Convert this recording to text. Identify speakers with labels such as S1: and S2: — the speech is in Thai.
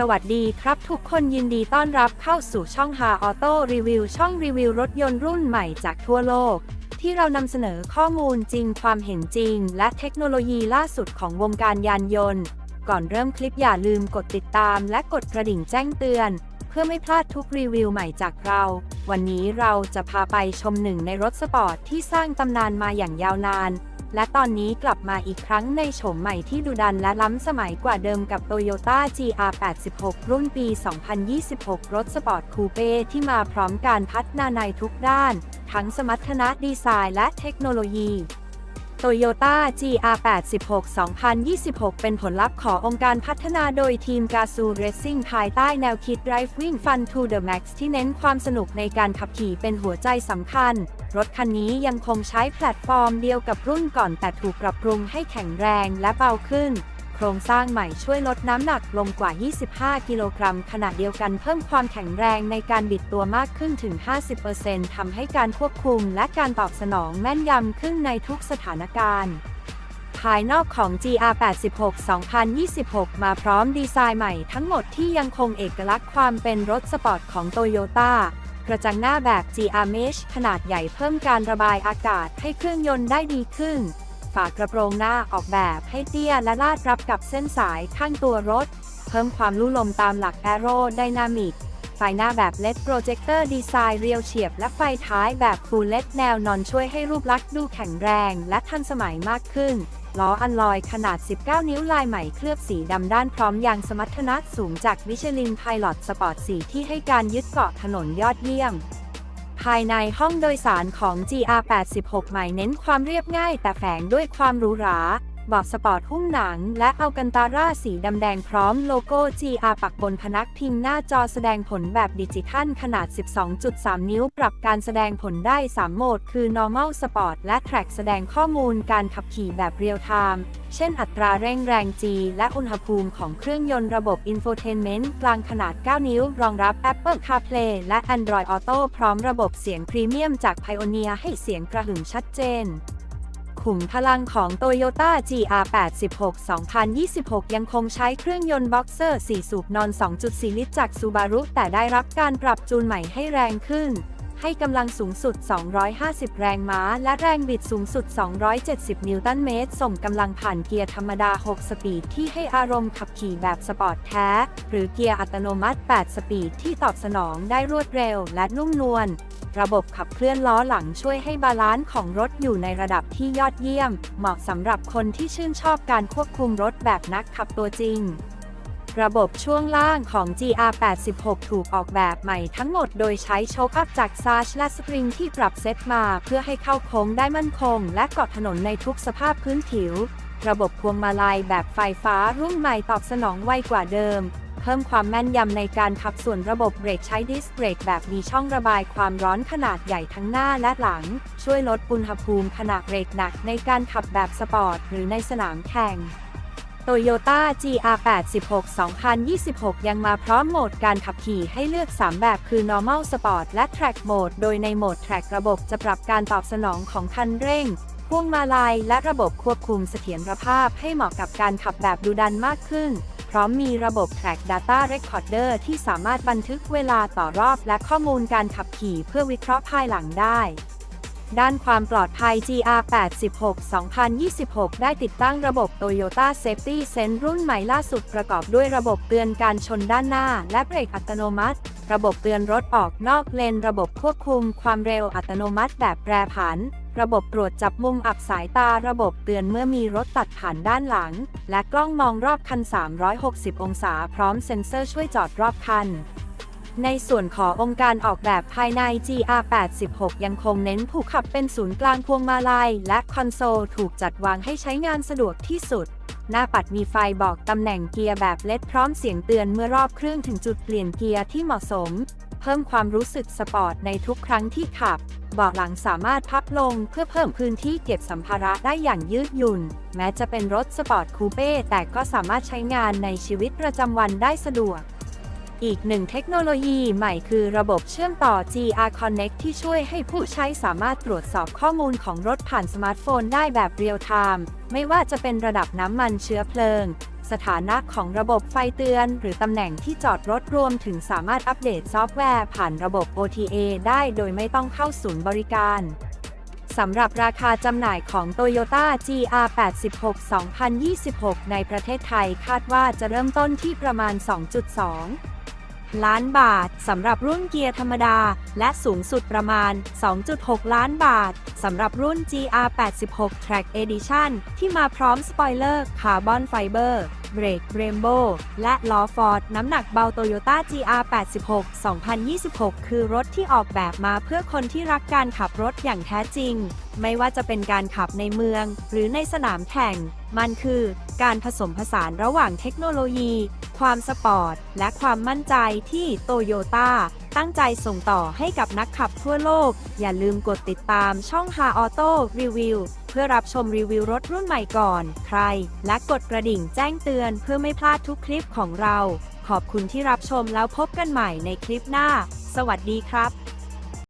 S1: สวัสดีครับทุกคนยินดีต้อนรับเข้าสู่ช่อง Hard Auto Review ช่องรีวิวรถยนต์รุ่นใหม่จากทั่วโลก ที่เรานำเสนอข้อมูลจริงความเห็นจริง และเทคโนโลยีล่าสุดของวงการยานยนต์ ก่อนเริ่มคลิปอย่าลืมกดติดตามและกดกระดิ่งแจ้งเตือน เพื่อไม่พลาดทุกรีวิวใหม่จากเรา วันนี้เราจะพาไปชมหนึ่งในรถสปอร์ตที่สร้างตำนานมาอย่างยาวนาน และตอนนี้กลับมาอีกครั้งในโฉมใหม่ที่ดุดันและล้ำสมัยกว่าเดิมกับ Toyota GR86 รุ่นปี 2026 รถสปอร์ตคูเป้ที่มาพร้อมการพัฒนาในทุกด้าน ทั้งสมรรถนะดีไซน์และเทคโนโลยี Toyota GR86 2026 เป็นผลลัพธ์ขององค์การพัฒนาโดยทีม g a z o o Racing ภายใต้แนวคิด Driving Fun to the Max ที่เน้นความสนุกในการขับขี่เป็นหัวใจสำคัญ รถคันนี้ยังคงใช้แพลตฟอร์มเดียวกับรุ่นก่อนแต่ถูกปรับปรุงให้แข็งแรงและเบาขึ้น โครงสร้างใหม่ช่วยลดน้ำหนักลงกว่า 25 กิโลกรัม ขณะเดียวกันเพิ่มความแข็งแรงในการบิดตัวมากขึ้นถึง 50%ทำให้การควบคุมและการตอบสนองแม่นยำขึ้นในทุกสถานการณ์ภายนอกของ GR86 2026 มาพร้อมดีไซน์ใหม่ทั้งหมดที่ยังคงเอกลักษณ์ความเป็นรถสปอร์ตของโตโยต้ากระจังหน้าแบบ GR Mesh ขนาดใหญ่เพิ่มการระบายอากาศให้เครื่องยนต์ได้ดีขึ้น ฝากระโปรงหน้าออกแบบให้เตี้ยและลาดรับกับเส้นสายข้างตัวรถ เพิ่มความลู่ลมตามหลัก Aero Dynamic ไฟหน้าแบบ LED Projector ดีไซน์เรียวเฉียบ และไฟท้ายแบบ Full LED แนวนอนช่วยให้รูปลักษณ์ดูแข็งแรง และทันสมัยมากขึ้น ล้ออันลอยขนาด 19 นิ้วลายใหม่เคลือบสีดำด้านพร้อมยางสมรรถนะสูงจากมิชลินไพลอตสปอร์ตสีที่ให้การยึดเกาะถนนยอดเยี่ยม ภายในห้องโดยสารของ GR86 ใหม่เน้นความเรียบง่ายแต่แฝงด้วยความหรูหรา บาะสปอร์ตหุ้มหนัง และเอากันตาร่าสีดำแดงพร้อมโลโก้ GR ปักบนพนักพิงหน้าจอแสดงผลแบบดิจิทัลขนาด 12.3 นิ้ว ปรับการแสดงผลได้ 3 โหมด คือ normal sport และ track แสดงข้อมูลการขับขี่แบบเรียลไทม์เช่นอัตราเร่งแรง G และอุณหภูมิของเครื่องยนต์ระบบ infotainment กลางขนาด 9 นิ้ว รองรับ Apple CarPlay และ Android Auto พร้อมระบบเสียงพรีเมียมจาก Pioneer ให้เสียงกระหึ่มชัดเจน ขุมพลังของ Toyota GR86 2026 ยังคงใช้เครื่องยนต์บ็อกเซอร์4สูบนอน 2.4 ลิตรจาก Subaru แต่ได้รับการปรับจูนใหม่ให้แรงขึ้น ให้กำลังสูงสุด 250 แรงม้า และแรงบิดสูงสุด 270 นิวตันเมตร ส่งกำลังผ่านเกียร์ธรรมดา 6 สปีดที่ให้อารมณ์ขับขี่แบบสปอร์ตแท้ หรือเกียร์อัตโนมัติ 8 สปีดที่ตอบสนองได้รวดเร็วและนุ่มนวล ระบบขับเคลื่อนล้อหลังช่วยให้บาลานซ์ของรถอยู่ในระดับที่ยอดเยี่ยม เหมาะสำหรับคนที่ชื่นชอบการควบคุมรถแบบนักขับตัวจริงระบบช่วงล่างของ GR86 ถูกออกแบบใหม่ทั้งหมดโดยใช้โชคอัพจากซาชและสปริงที่ปรับเซตมาเพื่อให้เข้าโค้งได้มั่นคง และเกาะถนนในทุกสภาพพื้นผิว ระบบพวงมาลัยแบบไฟฟ้ารุ่นใหม่ตอบสนองไวกว่าเดิม เพิ่มความแม่นยำในการขับส่วนระบบเบรกใช้ดิสเบรกแบบมีช่องระบายความร้อนขนาดใหญ่ทั้งหน้าและหลัง ช่วยลดอุณหภูมิขณะเบรกหนักในการขับแบบสปอร์ตหรือในสนามแข่ง Toyota GR86 2026 ยังมาพร้อมโหมดการขับขี่ให้เลือก 3 แบบคือ Normal Sport และ Track Mode โดยในโหมด Track ระบบจะปรับการตอบสนองของคันเร่ง พวงมาลัยและระบบควบคุมเสถียรภาพให้เหมาะกับการขับแบบดุดันมากขึ้น ร้อมมีระบบ Track Data Recorder ที่สามารถบันทึกเวลาต่อรอบและข้อมูลการขับขี่เพื่อวิเคราะห์ภายหลังได้ ด้านความปลอดภัย GR86 2026 ได้ติดตั้งระบบ Toyota Safety Sense รุ่นใหม่ล่าสุดประกอบด้วยระบบเตือนการชนด้านหน้า และเบรกอัตโนมัติ ระบบเตือนรถออกนอกเลน ระบบควบคุมความเร็วอัตโนมัติแบบแปรผัน ระบบตรวจจับมุมอับสายตาระบบเตือนเมื่อมีรถตัดผ่านด้านหลัง และกล้องมองรอบคัน 360 องศาพร้อมเซ็นเซอร์ช่วยจอดรอบคัน ในส่วนขององค์การออกแบบภายใน GR86 ยังคงเน้นผู้ขับเป็นศูนย์กลางพวงมาลัย และคอนโซลถูกจัดวางให้ใช้งานสะดวกที่สุด หน้าปัดมีไฟบอกตำแหน่งเกียร์แบบเล็ดพร้อมเสียงเตือนเมื่อรอบเครื่องถึงจุดเปลี่ยนเกียร์ที่เหมาะสม เพิ่มความรู้สึกสปอร์ตในทุกครั้งที่ขับ เบาะหลังสามารถพับลงเพื่อเพิ่มพื้นที่เก็บสัมภาระได้อย่างยืดหยุ่น แม้จะเป็นรถสปอร์ตคูเป้แต่ก็สามารถใช้งานในชีวิตประจำวันได้สะดวก อีกหนึ่งเทคโนโลยีใหม่คือระบบเชื่อมต่อ GR Connect ที่ช่วยให้ผู้ใช้สามารถตรวจสอบข้อมูลของรถผ่านสมาร์ทโฟนได้แบบเรียลไทม์ไม่ว่าจะเป็นระดับน้ำมันเชื้อเพลิง สถานะของระบบไฟเตือน หรือตำแหน่งที่จอดรถรวมถึงสามารถอัปเดตซอฟต์แวร์ผ่านระบบ OTA ได้โดยไม่ต้องเข้าศูนย์บริการสำหรับราคาจำหน่ายของ Toyota GR86 2026 ในประเทศไทยคาดว่าจะเริ่มต้นที่ประมาณ 2.2 ล้านบาทสำหรับรุ่นเกียร์ธรรมดา และสูงสุดประมาณ 2.6 ล้านบาทสำหรับรุ่น GR86 Track Edition ที่มาพร้อมสปอยเลอร์คาร์บอนไฟเบอร์เบรกเรมโบและล้อฟอร์ดน้ำหนักเบา Toyota GR86 2026 คือรถที่ออกแบบมาเพื่อคนที่รักการขับรถอย่างแท้จริง ไม่ว่าจะเป็นการขับในเมือง หรือในสนามแข่ง มันคือ การผสมผสานระหว่างเทคโนโลยี ความสปอร์ต และความมั่นใจที่โตโยต้าตั้งใจส่งต่อให้กับนักขับทั่วโลก อย่าลืมกดติดตามช่อง h a Auto Review เพื่อรับชมรีวิวรถรุ่นใหม่ก่อน ใคร และกดกระดิ่งแจ้งเตือนเพื่อไม่พลาดทุกคลิปของเรา ขอบคุณที่รับชมแล้วพบกันใหม่ในคลิปหน้า สวัสดีครับ